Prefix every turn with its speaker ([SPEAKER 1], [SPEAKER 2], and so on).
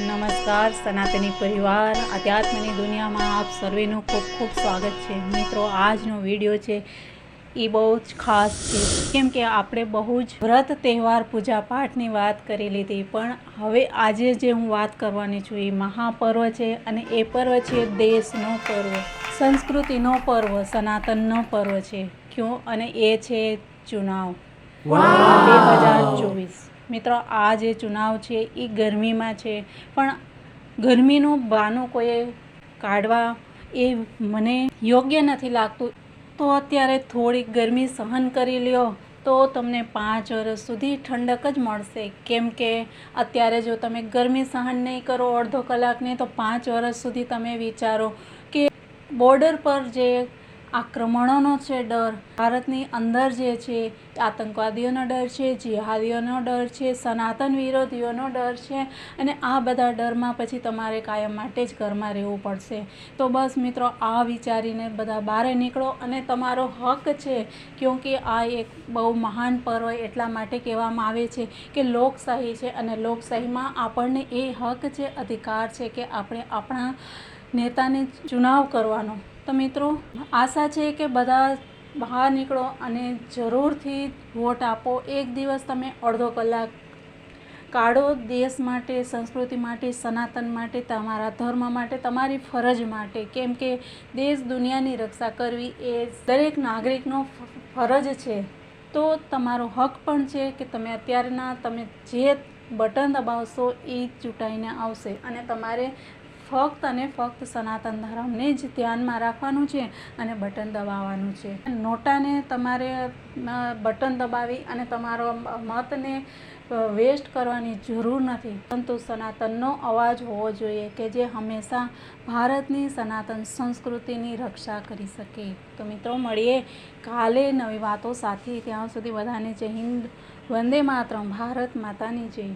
[SPEAKER 1] નમસ્કાર સનાતની પરિવાર અધ્યાત્મની દુનિયામાં આપ સર્વેનું ખૂબ ખૂબ સ્વાગત છે. મિત્રો આજનો વીડિયો છે એ બહુ જ ખાસ છે. કેમ કે આપણે બહુ જ વ્રત તહેવાર પૂજા પાઠની વાત કરી લીધી પણ હવે આજે જે હું વાત કરવાની છું એ મહાપર્વ છે અને એ પર્વ છે દેશનો પર્વ સંસ્કૃતિનો પર્વ સનાતનનો પર્વ છે. ક્યું? અને એ છે ચુનાવ. બે હજાર ચોવીસ. મિત્રો, આ જે ચુનાવ છે એ ગરમીમાં છે. પણ ગરમીનું બહાનું કોઈએ કાઢવા એ મને યોગ્ય નથી લાગતું. તો અત્યારે થોડીક ગરમી સહન કરી લ્યો, તો તમને પાંચ વર્ષ સુધી ઠંડક જ મળશે. કેમ કે અત્યારે જો તમે ગરમી સહન નહીં કરો અડધો કલાકની, તો પાંચ વર્ષ સુધી તમે વિચારો કે બોર્ડર પર જે આક્રમણોનો છે ડર. ભારતની અંદર જે છે, આતંકવાદીઓનો ડર છે, જિહાદીઓનો ડર છે, સનાતન વિરોધીઓનો ડર છે અને આ બધા ડરમાં પછી તમારે કાયમ માટે જ ઘરમાં રહેવું પડશે. તો બસ મિત્રો, આ વિચારીને બધા બહાર નીકળો અને તમારો હક છે, ક્યોંકિ આ એક બહુ મહાન પર્વ એટલા માટે કહેવામાં આવે છે કે લોકશાહી છે અને લોકશાહીમાં આપણને એ હક છે, અધિકાર છે કે આપણે આપણા નેતાને ચુનાવ કરવાનો. તો મિત્રો, આશા છે કે બધા બહાર નીકળો અને જરૂરથી વોટ આપો. એક દિવસ તમે અડધો કલાક કાઢો દેશ માટે, સંસ્કૃતિ માટે, સનાતન માટે, તમારા ધર્મ માટે, તમારી ફરજ માટે. કેમ કે દેશ દુનિયાની રક્ષા કરવી એ દરેક નાગરિકનો ફરજ છે. તો તમારો હક પણ છે કે તમે અત્યારના તમે જે બટન દબાવશો એ ચૂંટાઈને આવશે. અને તમારે ફક્ત અને ફક્ત સનાતન ધર્મને જ ધ્યાનમાં રાખવાનું છે અને બટન દબાવવાનું છે. નોટાને તમારે બટન દબાવી અને તમારો મતને વેસ્ટ કરવાની જરૂર નથી. પરંતુ સનાતનનો અવાજ હોવો જોઈએ કે જે હંમેશા ભારતની સનાતન સંસ્કૃતિની રક્ષા કરી શકે. તો મિત્રો, મળીએ કાલે નવી વાતો સાથે. ત્યાં સુધી બધાને જય હિન્દ, વંદે માતરમ. ભારત માતાની જય.